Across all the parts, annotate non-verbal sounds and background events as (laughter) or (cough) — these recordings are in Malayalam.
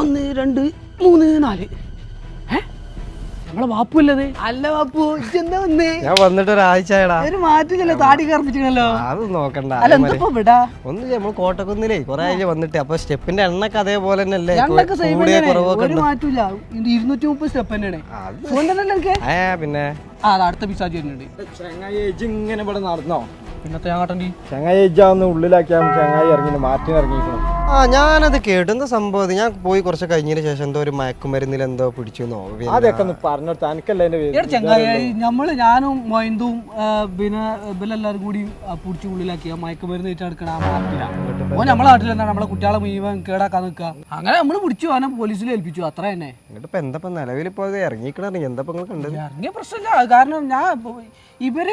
ഒന്ന് രണ്ട് മൂന്ന് നാല്. നമ്മളെ വാപ്പു ബാപ്പുല്ലത് അല്ല വാപ്പു വന്നേ? ഞാൻ വന്നിട്ട് ഒരാഴ്ചയടാ ഒരു മാറ്റില്ലല്ലോ താടി കറപ്പിച്ചിട്ടല്ലോ അത് നോക്കണ്ട. അല്ല എന്തപ്പോ വിടാ. ഒന്ന് നമ്മൾ കോട്ടക്കുന്നിലേ കുറെ ആഴ്ച വന്നിട്ട്. അപ്പൊ സ്റ്റെപ്പിന്റെ എണ്ണൊക്കെ അതേപോലെ ഒരു ഇരുന്നൂറ്റി മുപ്പത് സ്റ്റെപ്പ് തന്നെയാണ്. തന്നെയല്ലേ പിന്നെ? ആ അത് അടുത്ത പിസാജ് വരുന്നുണ്ട്. ചങ്ങായി ഏജ് ഇങ്ങനെ ഇവിടെ നടന്നോ? പിന്നത്തെ ഞാൻ കാട്ടണ്ടി ചങ്ങായി ഏജ് ഒന്ന് ഉള്ളിലാക്കിയാൽ ചങ്ങായി ഇറങ്ങി മാറ്റി ഇറങ്ങിക്കണം ആ ഞാനത് കേട്ടു എന്താ സംഭവം? ഞാൻ പോയി കുറച്ച് കഴിഞ്ഞതിന് ശേഷം എന്തോ ഒരു മയക്കുമരുന്നിൽ എന്തോ പിടിച്ചു അതൊക്കെ ഒന്ന് പറഞ്ഞു തനിക്കല്ല എന്റെ ചങ്ങായി നമ്മൾ ഞാനും മൊയന്തും പിന്നെ ഇവരെല്ലാരും കൂടി പിടിച്ച് ഉള്ളിലാക്കി. ആ മയക്കുമരുന്ന് ആ ഓൻ നമ്മളെ നാട്ടിൽ എന്താണ് നമ്മളെ കുട്ടികളെ മുഴുവൻ കേടാക്കാൻ നിൽക്കുക. അങ്ങനെ നമ്മൾ പിടിച്ചു അവനെ പോലീസിൽ ഏൽപ്പിച്ചു. അത്ര തന്നെ. എന്നിട്ട് എന്താ നിലവിൽ ഇപ്പൊ ഇറങ്ങിക്കണ എന്താ ഇറങ്ങിയ പ്രശ്നമില്ല. കാരണം ഞാൻ ഇവർ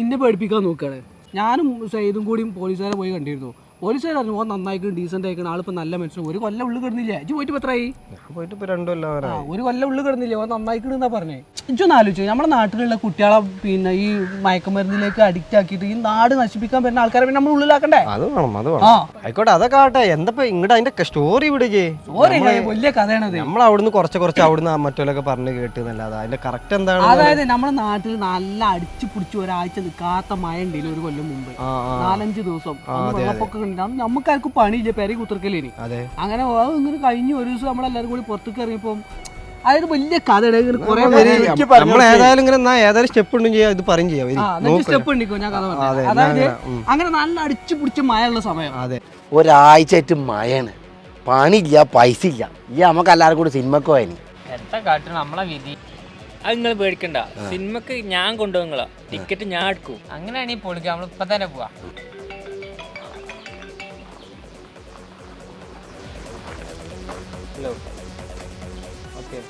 ഇന്നെ പഠിപ്പിക്കാൻ നോക്കുകയാണ് ഞാനും സൈദും കൂടിയും പോലീസുകാരെ പോയി കണ്ടിരുന്നു. പോലീസുകാർ പറഞ്ഞു ഓൻ നന്നായിക്കണം ഡീസന്റ് ആയിക്കണം ആളിപ്പോ നല്ല മനുഷ്യൻ. ഒരു കൊല്ലം ഉള്ളിൽ കിടന്നില്ല? ഇജ്ജ് പോയിട്ട് എത്രയായി പോയിട്ട് ഇപ്പൊ രണ്ടു കൊല്ലം ഒരു കൊല്ലം ഉള്ളിൽ കിടന്നില്ലേ? നന്നായിക്കണം എന്നാ പറഞ്ഞേ. ഇജ്ജൊന്ന് ആലോചിച്ചു നമ്മുടെ നാട്ടിലുള്ള കുട്ടികളെ പിന്നെ ഈ മയക്കുമരുന്നിലേക്ക് അഡിക്റ്റ് ആക്കിയിട്ട് ഈ നാട് നശിപ്പിക്കാൻ പറ്റുന്ന ആൾക്കാരെ പിന്നെ നമ്മൾ ഉള്ളിലാക്കണ്ടേ? അത് വേണം അത് വേണം. ആയിക്കോട്ടെ അതൊക്കെ ആട്ടെ എന്തപ്പോ ഇങ്ങോട്ട് അതിന്റെ സ്റ്റോറി വിടുകേ വലിയ കഥയാണത് നമ്മൾ അവിടുന്ന് കുറച്ച് കുറച്ച് അവിടുന്ന് മറ്റോലൊക്കെ പറഞ്ഞു കേട്ട് എന്നല്ലാതെ അതിന്റെ കറക്റ്റ് എന്താണ് അതായത് നമ്മുടെ നാട്ടിൽ നല്ല അടിച്ചു പിടിച്ച് ഒരാഴ്ച നിൽക്കാത്ത മഴ ഉണ്ടല്ലോ ഒരു കൊല്ലം മുമ്പ്. നാലഞ്ച് ദിവസം. വെള്ളപ്പൊക്കം ഉണ്ടാവും. നമുക്കാർക്കും പണിയില്ല പെരി കുത്തിർക്കലേനി അങ്ങനെ ഇങ്ങനെ കഴിഞ്ഞ ഒരു ദിവസം നമ്മളെല്ലാവരും കൂടി പുറത്തേക്ക് ഇറങ്ങിയപ്പോൾ അതായത് വലിയ കഥയുടെ കുറേ ഏതായാലും ഇങ്ങനെ ഏതായാലും സ്റ്റെപ്പ് ഉണ്ടെങ്കിൽ ചെയ്യാം. ഇത് പറയും ചെയ്യാം. വരി. ആ എന്നിട്ട് സ്റ്റെപ്പ് ഉണ്ടിക്കോ ഞാൻ കഥ പറഞ്ഞു അതായത് അങ്ങനെ, നല്ല അടിച്ചു പിടിച്ച മഴയുള്ള സമയം. അതെ. ഒരാഴ്ചയായിട്ട് മഴയാണ്. പണിയില്ല പൈസ ഇല്ല. ഈ നമുക്ക് എല്ലാവരും കൂടി സിനിമക്ക് പോയനി എന്താ കാട്ടണം നമ്മളെ വിധി. അത് നിങ്ങൾ പേടിക്കണ്ട. സിനിമക്ക് ഞാൻ കൊണ്ടുപോകുങ്ങളാ ടിക്കറ്റ് ഞാൻ എടുക്കും. അങ്ങനെയാണെങ്കിൽ പൊളിക്കാം. നമ്മൾ ഇപ്പൊ തന്നെ പോവാ. Hello okay.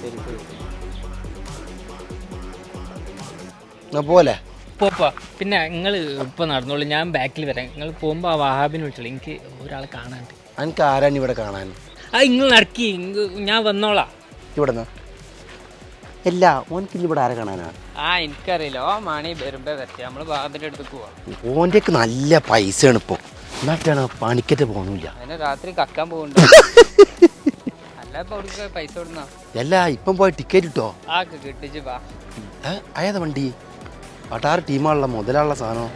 ശരി ശരി ശരി പോലെ പോപ്പാ. പിന്നെ നിങ്ങൾ ഇപ്പൊ നടന്നോളൂ. ഞാൻ ബാക്കിൽ വരാം. നിങ്ങൾ പോകുമ്പോ ആ വഹാബിനെ വിളിച്ചോളൂ. എനിക്ക് ഒരാളെ കാണാണ്ട് എനിക്ക് ആരാണ് ഇവിടെ കാണാൻ? ആ നിങ്ങൾ നടക്കി. ഞാൻ വന്നോളാ. ഇവിടെ നിന്ന് അല്ല ഓനക്ക് ഇവിടെ ആരെ കാണാനാ? ആ എനിക്കറിയില്ല. ഓ മണി വരുമ്പോ വരട്ടെ. നമ്മൾ ബാബിന്റെ അടുത്ത് പോവാ. ഓന്റെ നല്ല പൈസയാണ് ഇപ്പോൾ എന്നിട്ടാണ് പണിക്കറ്റ് പോകുന്നില്ല അതിന് രാത്രി കക്കാൻ പോകുന്നുണ്ട് (laughs) അല്ല ഇപ്പൊ അവിടേക്ക് പൈസ കൊടുന്ന? അല്ല ഇപ്പം പോയി ടിക്കറ്റ് കിട്ടോ? ആ കിട്ടിച്ച് വാ. ഏ അയേതാ വണ്ടി? പട്ടാറ് ടീമാണല്ലോ മുതലുള്ള സാധനം.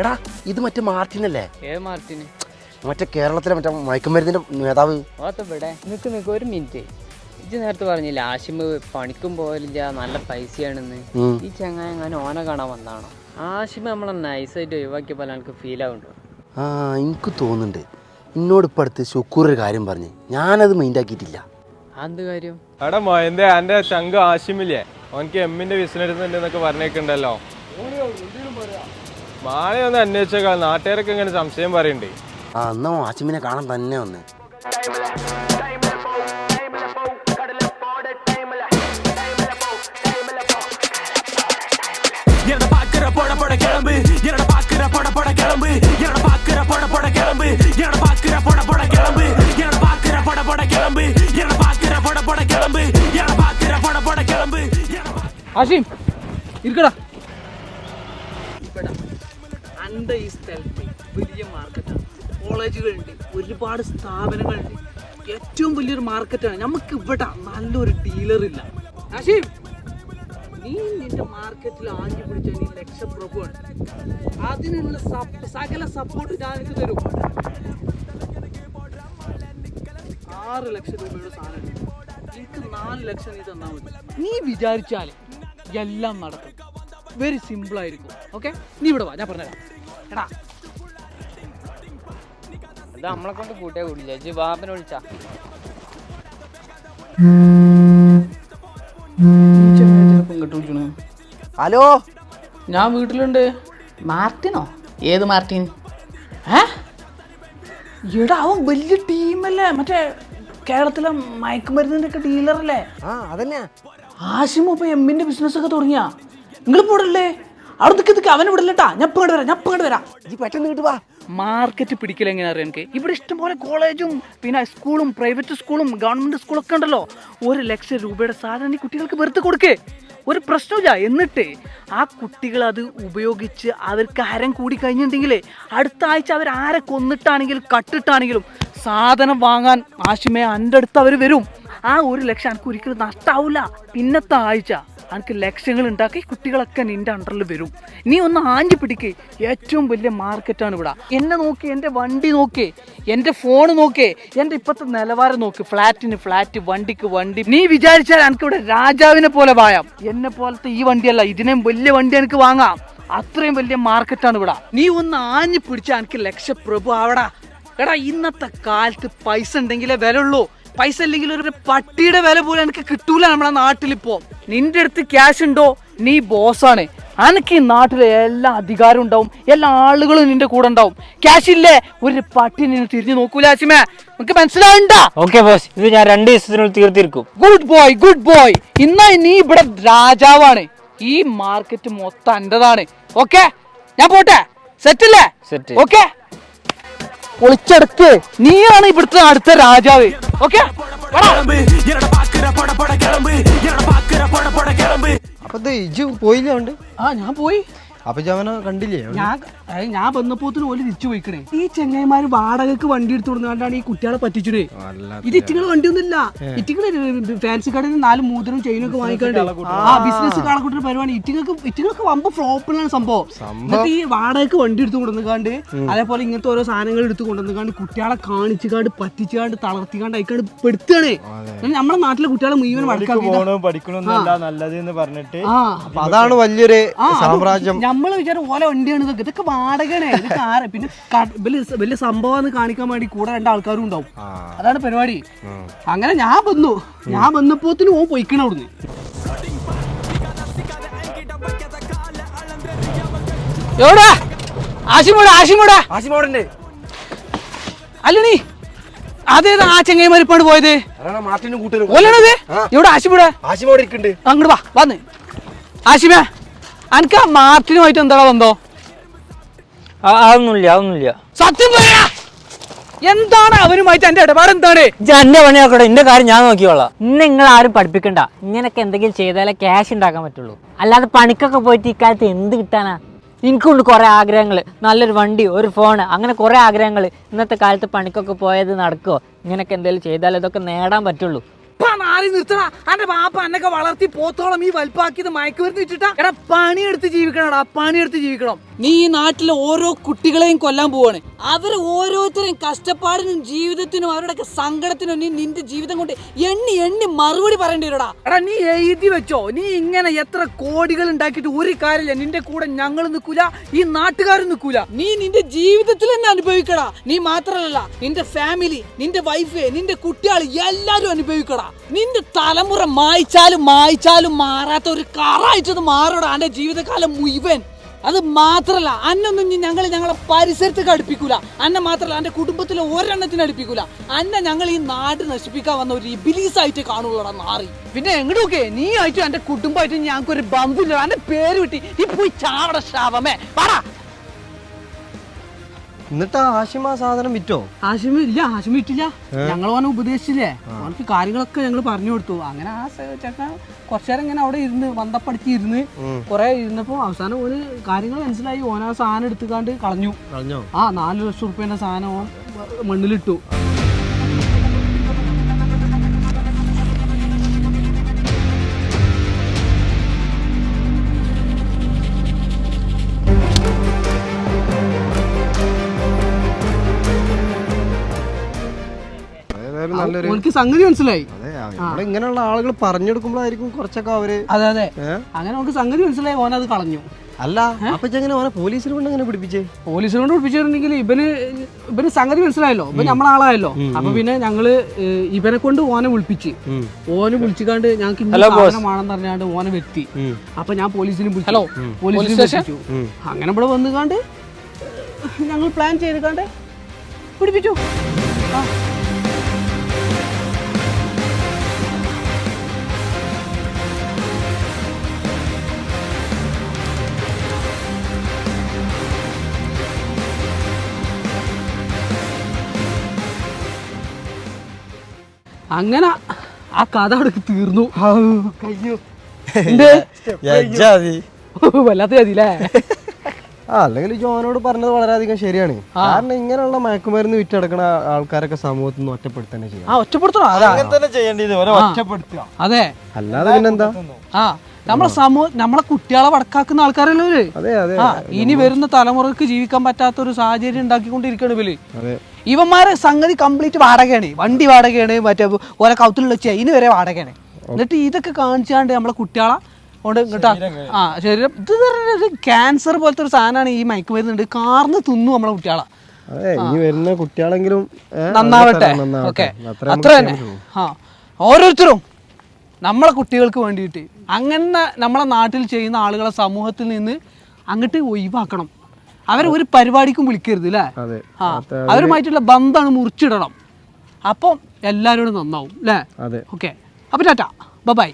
എടാ ഇത് മറ്റേ മാർട്ടിനല്ലേ? ഏ മാർട്ടിന്? മറ്റേ കേരളത്തിലെ മറ്റേ മയക്കുമരുന്നിന്റെ നേതാവ്. ഓത്ത ഇവിടെ. നിക്ക് നിക്ക് ഒരു മിനിറ്റ്. ഇജ്ജ് നേരത്തെ പറഞ്ഞില്ല ആഷിമ് പണിക്കും പോലില്ല നല്ല പൈസയാണെന്ന്. ഉം. ഈ ചങ്ങായ അങ്ങനെ ഓനെ കാണാൻ വന്നാണോ? ആഷിമ നമ്മളെ നൈസായിട്ട് ഒഴിവാക്കിയ പോലെ എനിക്ക് ഫീൽ ആവുന്നുണ്ട്. ആ എനിക്ക് തോന്നുന്നുണ്ട്. എന്നോട് ഇപ്പം അടുത്ത് ശുക്കൂർ ഒരു കാര്യം പറഞ്ഞു. ഞാനത് മൈൻഡാക്കിയിട്ടില്ല എന്ത് കാര്യം? എടാ മോയന്റെ എന്റെ ചങ്ക് ആശിമില്ലേ? ഓനക്ക് എമ്മിന്റെ ബിസിനസ് എന്നൊക്കെ പറഞ്ഞേക്കുണ്ടല്ലോ. മാളെ ഒന്ന് അന്വേഷിച്ചേക്കാം നാട്ടുകാരൊക്കെ ഇങ്ങനെ സംശയം പറയണ്ടേ. ആ എന്നാ ആഷിമിനെ കാണാൻ തന്നെ വന്ന്. கிளம்பு என்னோட பாக்குற போட போட கிளம்பு என்னோட பாக்குற போட போட கிளம்பு என்னோட பாக்குற போட போட கிளம்பு என்னோட பாக்குற போட போட கிளம்பு என்னோட பாக்குற போட போட கிளம்பு என்னோட பாக்குற போட போட கிளம்பு என்னோட ആഷിം ഇരിക്കടാ ഇവിടെ അന്റെ ഈ സ്ഥലത്ത് വലിയ മാർക്കറ്റാണ് കോളേജുകളുണ്ട് ഒരുപാട് സ്ഥാപനങ്ങളുണ്ട് ഏറ്റവും വലിയൊരു മാർക്കറ്റാണ് നമുക്ക് ഇവിടെ നല്ലൊരു ഡീലർ ഇല്ല ആഷിം നീ നിന്റെ മാർക്കറ്റിൽ ആഞ്ഞു പിടിച്ച നീ ലക്ഷപ്രഭുവാണ് അതിനുള്ള സകല സപ്പോർട്ട് ഞാൻ എനിക്ക് തരും. ആറ് ലക്ഷം രൂപയുടെ സാധനം. എനിക്ക് നാല് ലക്ഷം നീ തന്നാൽ മതി. നീ വിചാരിച്ചാൽ എല്ലാം നടക്കും. വെരി സിമ്പിൾ ആയിരിക്കും. ഓക്കെ നീ ഇവിടെ വാ ഞാൻ പറഞ്ഞുതരാം. എടാ. നമ്മളെ കൊണ്ട് കൂട്ടിയാ കൂടില്ല ഇജ്ജ് ബാബിനെ വിളിച്ചാ. ഹലോ? ഞാൻ വീട്ടിലുണ്ട്. മാർട്ടിനോ? ഏത് മാർട്ടിൻ? ഏ? എടാ അവൻ വലിയ ടീമല്ലേ? മറ്റേ കേരളത്തിലെ മയക്കുമരുന്നിന്റെ ഒക്കെ ഡീലറല്ലേ? ആ അതന്നെ ആശിമ ഇപ്പൊ എമ്മിന്റെ ബിസിനസ് ഒക്കെ തുടങ്ങിയാ? നിങ്ങൾ പോടല്ലേ അവിടെ നിൽക്കി നിൽക്കി ഞാൻ ഇപ്പൊ ഇങ്ങോട്ട് വരാം ഞാൻ ഇപ്പൊ ഇങ്ങോട്ട് വരാം. പെട്ടെന്ന് കിട്ടു വാ. മാർക്കറ്റ് പിടിക്കൽ എങ്ങനെ അറിയാം എനിക്ക്? ഇവിടെ ഇഷ്ടംപോലെ കോളേജും പിന്നെ സ്കൂളും പ്രൈവറ്റ് സ്കൂളും ഗവൺമെന്റ് സ്കൂളൊക്കെ ഉണ്ടല്ലോ. ഒരു ലക്ഷം രൂപയുടെ സാധനം ഈ കുട്ടികൾക്ക് വെറുതെ കൊടുക്കേ. ഒരു പ്രശ്നമില്ല. എന്നിട്ട് ആ കുട്ടികൾ അത് ഉപയോഗിച്ച് അവർക്ക് ഹരം കൂടി കഴിഞ്ഞിട്ടുണ്ടെങ്കിൽ അടുത്ത ആഴ്ച അവർ ആരെ കൊന്നിട്ടാണെങ്കിലും കട്ടിട്ടാണെങ്കിലും സാധനം വാങ്ങാൻ ആശുമേ എന്റെ അടുത്ത് അവർ വരും. ആ ഒരു ലക്ഷം എനിക്ക് ഒരിക്കലും നഷ്ടാവില്ല പിന്നത്തെ ആഴ്ച. എനിക്ക് ലക്ഷ്യങ്ങൾ ഉണ്ടാക്കി കുട്ടികളൊക്കെ നിന്റെ അണ്ടറിൽ വരും. നീ ഒന്ന് ആഞ്ഞു പിടിക്ക്. ഏറ്റവും വലിയ മാർക്കറ്റാണ് ഇവിടെ. എന്നെ നോക്കി എന്റെ വണ്ടി നോക്കി എന്റെ ഫോൺ നോക്കി എന്റെ ഇപ്പോഴത്തെ നിലവാരം നോക്ക്. ഫ്ലാറ്റിന് ഫ്ലാറ്റ് വണ്ടിക്ക് വണ്ടി. നീ വിചാരിച്ചാൽ എനിക്ക് ഇവിടെ രാജാവിനെ പോലെ വായാം. എന്നെ പോലത്തെ ഈ വണ്ടിയല്ല ഇതിനേം വലിയ വണ്ടി എനിക്ക് വാങ്ങാം. അത്രയും വലിയ മാർക്കറ്റാണ് ഇവിടെ. നീ ഒന്ന് ആഞ്ഞു പിടിച്ചാൽ എനിക്ക് ലക്ഷപ്രഭു ആവടാ. എടാ ഇന്നത്തെ കാലത്ത് പൈസ ഉണ്ടെങ്കിലേ വില ഉള്ളൂ പൈസ ഇല്ലെങ്കിൽ ഒരു പട്ടിയുടെ വില പോലും എനിക്ക് കിട്ടൂല നമ്മളെ നാട്ടിലിപ്പോ. നിന്റെ അടുത്ത് ക്യാഷ് ഉണ്ടോ? നീ ബോസാണ്. അനക്ക് ഈ നാട്ടിലെ എല്ലാ അധികാരം ഉണ്ടാവും. എല്ലാ ആളുകളും നിന്റെ കൂടെ ഉണ്ടാവും. ക്യാഷ് ഇല്ലേ? ഒരു പട്ടി നിന്നെ തിരിഞ്ഞു നോക്കൂല ആശിമേ നമുക്ക് മനസ്സിലാവണ്ട? ഓക്കെ ബോസ് ഇത് ഞാൻ രണ്ട് ദിവസത്തിനുള്ളിൽ തീർത്തിരിക്കും. ഗുഡ് ബോയ് ഗുഡ് ബോയ് ഇന്നാ നീ ഇവിടെ രാജാവാണ്. ഈ മാർക്കറ്റ് മൊത്തം എന്റേതാണ് ഓക്കെ ഞാൻ പോട്ടെ? സെറ്റ് അല്ലേ സെറ്റ് ഓക്കെ പൊളിച്ചെടുക്ക് നീയാണ് ഇവിടുത്തെ അടുത്ത രാജാവ്. ഓക്കെ അപ്പൊ ഇത് ഇജു പോയില്ല ആ ഞാൻ പോയി. അപ്പൊ ജവന കണ്ടില്ലേ? ഞാൻ ഏയ് ഞാൻ വന്നപ്പോത്തിന് ഓൽ തിരിച്ചു പോയിക്കണേ. ഈ ചെങ്ങൈമാര് വാടകക്ക് വണ്ടി എടുത്തു കൊടുക്കാണ്ടാണ് ഈ കുട്ടികളെ പറ്റിച്ചത്. ഇത് ഇറ്റിങ്ങളെ വണ്ടിയൊന്നുമില്ല. ഇറ്റിങ്ങൾ ഫാൻസി കടയിൽ നിന്ന് നാല് മൂതരും ചെയിനും ഒക്കെ വാങ്ങിക്കാണ്ട് ആ ബിസിനസ് കാളക്കുട്ടിയുടെ പരിപാടി. ഇറ്റിങ്ങൾക്ക് ഇറ്റിങ്ങൾക്ക് വമ്പ ഫ്ലോപ്പിലാണ് സംഭവം. എന്നിട്ട് ഈ വാടകക്ക് വണ്ടി എടുത്തു കൊണ്ടുവന്നിക്കാണ്ട് അതേപോലെ ഇങ്ങനത്തെ ഓരോ സാധനങ്ങൾ എടുത്തു കൊണ്ടുവന്നുകാണ്ട് കുട്ടികളെ കാണിച്ചുകാണ്ട് പറ്റിച്ചുകാണ്ട് തളർത്തിക്കാണ്ട് അയക്കാണ്ട് പെടുത്തുകയാണേ നമ്മുടെ നാട്ടിലെ കുട്ടികളെ മുഴുവൻ പഠിക്കണമെന്നല്ല നല്ലത് എന്ന് പറഞ്ഞിട്ട് അതാണ് വലിയൊരു സാമ്രാജ്യം. നമ്മൾ വിചാരം ഓല വണ്ടിയാണ് ഇതൊക്കെ. ഇതൊക്കെ വാടകയാണ്. ഇതൊക്കെ ആരെ പിന്നെ ക- വലിയ വലിയ സംഭവം കാണിക്കാൻ വേണ്ടി കൂടെ രണ്ട് ആൾക്കാരും ഉണ്ടാവും. അതാണ് പരിപാടി. അങ്ങനെ ഞാൻ വന്നു. ഞാൻ വന്നപ്പോത്തിന് ഓൻ പൊയ്ക്കണ അവിടുന്ന്. എവിടാ? ആശിമോടാ ആശിമോടാ. ആശിമോടന്റെ അല്ലണി അതേതാ ആ ചെങ്ങൈമാരിപ്പാണ് പോയത്? അതാണ് മാർട്ടിനും കൂട്ടരും. ഓലാണത് എവിടെ ആശിമോടാ? ആശിമോടെ ഇരിക്കുന്നുണ്ട്. അങ്ങോട്ട് വാ വന്ന്. ആശിമ. അനക്ക് ആ മാർട്ടിനുമായിട്ട് എന്താ ബന്ധോ? അതൊന്നുമില്ല അതൊന്നുമില്ല. സത്യം പറയാ എന്താണ് അവരുമായിട്ട് എന്റെ ഇടപാട് എന്താണ്? എന്റെ പണിയാക്കട്ടെ എന്റെ കാര്യം ഞാൻ നോക്കിയോളാം ഇന്ന് നിങ്ങൾ ആരും പഠിപ്പിക്കണ്ട. ഇങ്ങനൊക്കെ എന്തെങ്കിലും ചെയ്താലേ ക്യാഷ് ഉണ്ടാക്കാൻ പറ്റുള്ളൂ. അല്ലാതെ പണിക്കൊക്കെ പോയിട്ട് ഇക്കാലത്ത് എന്ത് കിട്ടാനാ? എനിക്കുണ്ട് കുറേ ആഗ്രഹങ്ങൾ നല്ലൊരു വണ്ടി ഒരു ഫോൺ അങ്ങനെ കുറേ ആഗ്രഹങ്ങൾ ഇന്നത്തെ കാലത്ത് പണിക്കൊക്കെ പോയത് നടക്കുമോ ഇങ്ങനൊക്കെ എന്തെങ്കിലും ചെയ്താലേ ഇതൊക്കെ നേടാൻ പറ്റുള്ളൂ. നാളെ നിർത്തണ അന്റെ ബാപ്പ എന്നൊക്കെ വളർത്തി പോത്തോളം ഈ വലുപ്പാക്കിയത് മയക്കുമരുന്ന് വെച്ചിട്ടാ. എടാ പണിയെടുത്ത് ജീവിക്കണടാ പണിയെടുത്ത് ജീവിക്കണം. നീ ഈ നാട്ടിലെ ഓരോ കുട്ടികളെയും കൊല്ലാൻ പോവാണ്. അവർ ഓരോരുത്തരെയും കഷ്ടപ്പാടിനും ജീവിതത്തിനും അവരുടെ സങ്കടത്തിനും നീ നിന്റെ ജീവിതം കൊണ്ട് എണ്ണി എണ്ണി മറുപടി പറയേണ്ടി വരടാ. എടാ നീ എഴുതി വെച്ചോ. നീ ഇങ്ങനെ എത്ര കോടികൾ ഉണ്ടാക്കിയിട്ട് ഒരു കാര്യമില്ല. നിന്റെ കൂടെ ഞങ്ങൾ നിൽക്കൂല ഈ നാട്ടുകാരും നിൽക്കൂല. നീ നിന്റെ ജീവിതത്തിൽ തന്നെ അനുഭവിക്കടാ. നീ മാത്രമല്ല നിന്റെ ഫാമിലി നിന്റെ വൈഫ് നിന്റെ കുട്ടികൾ എല്ലാരും അനുഭവിക്കടാ. നിന്റെ തലമുറ മായിച്ചാലും മായിച്ചാലും മാറാത്ത ഒരു കറായിട്ടത് മാറണം അന്റെ ജീവിതകാലം മുഴുവൻ. അത് മാത്രല്ല അന്നൊന്നും ഞങ്ങൾ ഞങ്ങളെ പരിസരത്തേക്ക് അടുപ്പിക്കൂല അന്ന മാത്രല്ല എന്റെ കുടുംബത്തിലെ ഒരെണ്ണത്തിന് അടുപ്പിക്കൂല അന്ന ഞങ്ങൾ ഈ നാട് നശിപ്പിക്കാൻ വന്ന ഒരു ഇബിലീസ് ആയിട്ട് കാണുള്ളടാ മാറി പിന്നെ എങ്ങോട്ടൊക്കെ നീ ആയിട്ടും എന്റെ കുടുംബമായിട്ടും ഞങ്ങൾക്ക് ഒരു ബന്ധമില്ല എന്റെ പേര് കിട്ടി നീ പോയി ചാവട ശാപമേ. പാടാ എന്നിട്ട് ആഷിമ ആശിമ ആ സാധനം വിറ്റോ? ആശിമ ഇല്ല ആശിമ ഇട്ടില്ല ഞങ്ങൾ അവനെ ഉപദേശിച്ചില്ലേ? അവനക്ക് കാര്യങ്ങളൊക്കെ ഞങ്ങൾ പറഞ്ഞു കൊടുത്തു. അങ്ങനെ ആ ചേട്ടൻ കുറച്ചു കുറച്ചേരം ഇങ്ങനെ അവിടെ ഇരുന്ന് വന്തപ്പടിച്ച് ഇരുന്ന് കുറെ ഇരുന്നപ്പോ അവസാനം ഓന് കാര്യങ്ങൾ മനസ്സിലായി. ഓൻ ആ സാധനം എടുത്തുകാണ്ട് കളഞ്ഞു. കളഞ്ഞോ? ആ നാല് ലക്ഷം റുപ്യേന്റെ സാധനം ഓൻ മണ്ണിലിട്ടു. നല്ലൊരു സംഗതി മനസ്സിലായി അതെ നമ്മൾ ഇങ്ങനെയുള്ള ആളുകൾ പറഞ്ഞെടുക്കുമ്പോഴായിരിക്കും കുറച്ചൊക്കെ അവർ അതെ അതെ അങ്ങനെ ഓനക്ക് സംഗതി മനസ്സിലായി ഓൻ അത് കളഞ്ഞു അല്ല അപ്പൊ എങ്ങനെ ഓനെ പോലീസിനെ കൊണ്ട് എങ്ങനെ പിടിപ്പിച്ചേ പോലീസിനെ കൊണ്ട് പിടിപ്പിച്ചിട്ടുണ്ടെങ്കിൽ ഇവന് ഇവന് സംഗതി മനസ്സിലായല്ലോ ഇവൻ നമ്മളെ ആളായല്ലോ അപ്പൊ പിന്നെ ഞങ്ങൾ ഇവനെ കൊണ്ട് ഓനെ വിളിപ്പിച്ച് ഓനെ വിളിച്ചിക്കാണ്ട് ഞങ്ങൾക്ക് സാധനമാണെന്ന് പറഞ്ഞാണ്ട് ഓനെ വ്യക്തി അപ്പൊ ഞാൻ പോലീസിനെ വിളിച്ചു പോലീസിനെ വിളിച്ചു അങ്ങനെ ഇവിടെ വന്നുകാണ്ട് ഞങ്ങൾ പ്ലാൻ ചെയ്തുകാണ്ട് പിടിപ്പിച്ചു ആ. അങ്ങനെ ആ കഥ അവിടെ തീർന്നു. വല്ലാത്ത മതിയില്ലേ ആ അല്ലെങ്കിൽ ജോനോട് പറഞ്ഞത് വളരെയധികം ശരിയാണ്. കാരണം ഇങ്ങനെയുള്ള മയക്കുമരുന്ന് വിറ്റടക്കണ ആൾക്കാരൊക്കെ സമൂഹത്തിൽ നിന്ന് ഒറ്റപ്പെടുത്തന്നെ ചെയ്യാം. ആ ഒറ്റപ്പെടുത്തണോ. അതെ. അല്ലാതെ പിന്നെന്താ? ആ. നമ്മളെ സമൂഹം നമ്മളെ കുട്ടികളെ വടക്കാക്കുന്ന ആൾക്കാരല്ലേ ഇവർ? അതെ അതെ. ആ ഇനി വരുന്ന തലമുറയ്ക്ക് ജീവിക്കാൻ പറ്റാത്ത ഒരു സാഹചര്യം ഉണ്ടാക്കിക്കൊണ്ടിരിക്കുകയാണ് ഇവർ. അതെ. ഇവന്മാരെ സംഗതി കംപ്ലീറ്റ് വാടകയാണ്. വണ്ടി വാടകയാണ് മറ്റേ ഓരോ കൗത്തിലുള്ള ചെയിന് വരെ വാടകയാണ്. എന്നിട്ട് ഇതൊക്കെ കാണിച്ചാണ്ട് നമ്മളെ കുട്ടികളെ കൊണ്ട് ഇങ്ങോട്ടാ ആ ശരീരം ഇത് ക്യാൻസർ പോലത്തെ ഒരു സാധനമാണ് ഈ മയക്കുമരുന്നുണ്ട് കാർന്ന് തിന്നു നമ്മളെ കുട്ടികളെ. അതെ ഇനി വരുന്ന കുട്ടികളെങ്കിലും നന്നാവട്ടെ. ഓക്കെ. അത്ര തന്നെ ആ. ഓരോരുത്തരും നമ്മളെ കുട്ടികൾക്ക് വേണ്ടിയിട്ട്. അങ്ങനെ നമ്മളെ നാട്ടിൽ ചെയ്യുന്ന ആളുകളെ സമൂഹത്തിൽ നിന്ന് അങ്ങോട്ട് ഒഴിവാക്കണം. അവരെ ഒരു പരിപാടിക്കും വിളിക്കരുത് അല്ലേ ആ അവരുമായിട്ടുള്ള ബന്ധമാണ് മുറിച്ചിടണം. അപ്പം എല്ലാവരോടും നന്നാവും അല്ലേ ഓക്കെ. അപ്പം ടാറ്റ. ബൈ.